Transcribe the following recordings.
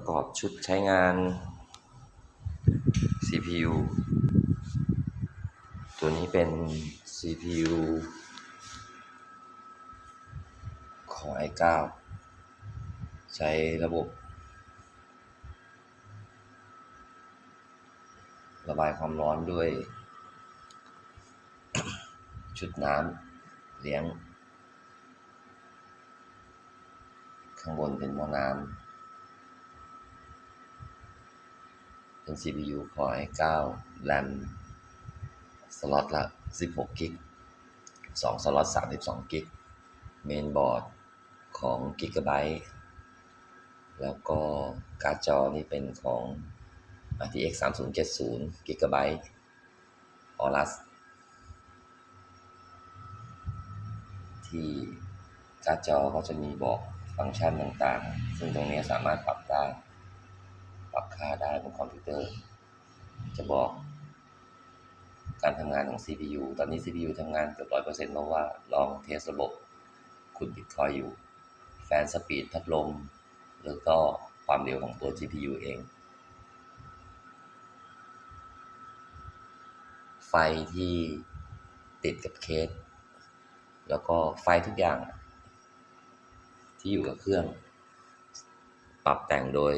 ประกอบชุดใช้งาน CPU ตัวนี้เป็น CPU ของ i9 ใช้ระบบ ระบายความร้อนด้วย ชุดน้ำเลี้ยง ข้างบนเป็นหม้อน้ำ เป็น CPU Core i9 RAM สล็อตละ 16 กิก2สล็อต 32 กิกเมนบอร์ดของ Gigabyte แล้วก็การ์ดจอนี่เป็นของ RTX 3070 Gigabyte Aorus ที่การ์ดจอก็จะมีบอกฟังก์ชันต่างๆ ซึ่งตรงนี้สามารถปรับได้ ปรับค่าได้บนคอมพิวเตอร์ จะบอกการทำงานของ CPU ตอนนี้ CPU ทำงานเกือบร้อยเปอร์เซ็นต์เพราะว่าลองเทสระบบขุดบิตคอยอยู่ แฟนสปีดพัดลม แล้วก็ความเร็วของตัว GPU เอง ไฟที่ติดกับเคส แล้วก็ไฟทุกอย่าง ที่อยู่กับเครื่อง ปรับแต่งโดย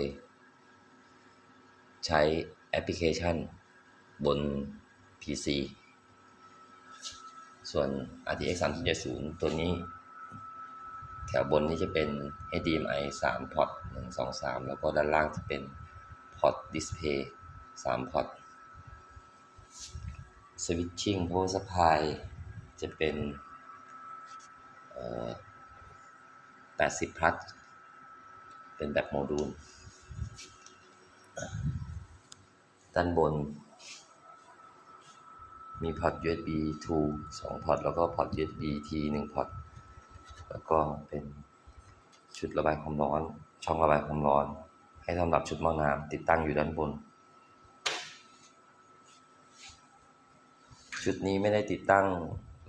ใช้แอปพลิเคชันบน PC ส่วน RTX 3070 ตัวนี้ แถวบนนี้จะเป็น HDMI 3 พอร์ต 1 2 3 แล้วก็ด้านล่างจะเป็นพอร์ตดิสเพย์3พอร์ต Switching Power Supply จะเป็น80 พลัส เป็นแบบโมดูล ด้านบน มีพอร์ต USB 2 2พอร์ตแล้วก็พอร์ต USB T 1พอร์ตแล้วก็เป็นชุดระบายความร้อน ช่องระบายความร้อน ให้สำหรับชุดหม้อน้ำติดตั้งอยู่ด้านบน ชุดนี้ไม่ได้ติดตั้ง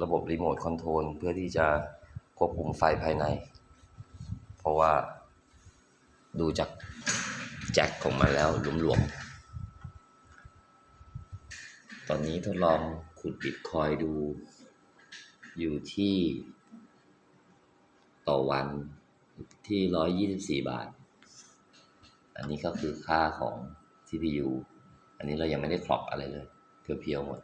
ระบบรีโมทคอนโทรลเพื่อที่จะควบคุมไฟภายใน เพราะว่าดูจากแจ็คของมันแล้วหลวมๆ อนนี้ทดลองขุดบิตคอยดู อยู่ที่ ต่อวันที่ร้อยยี่สิบสี่บาท อันนี้ก็คือค่าของ CPU อันนี้เรายังไม่ได้คลอกอะไรเลย เพียวๆหมด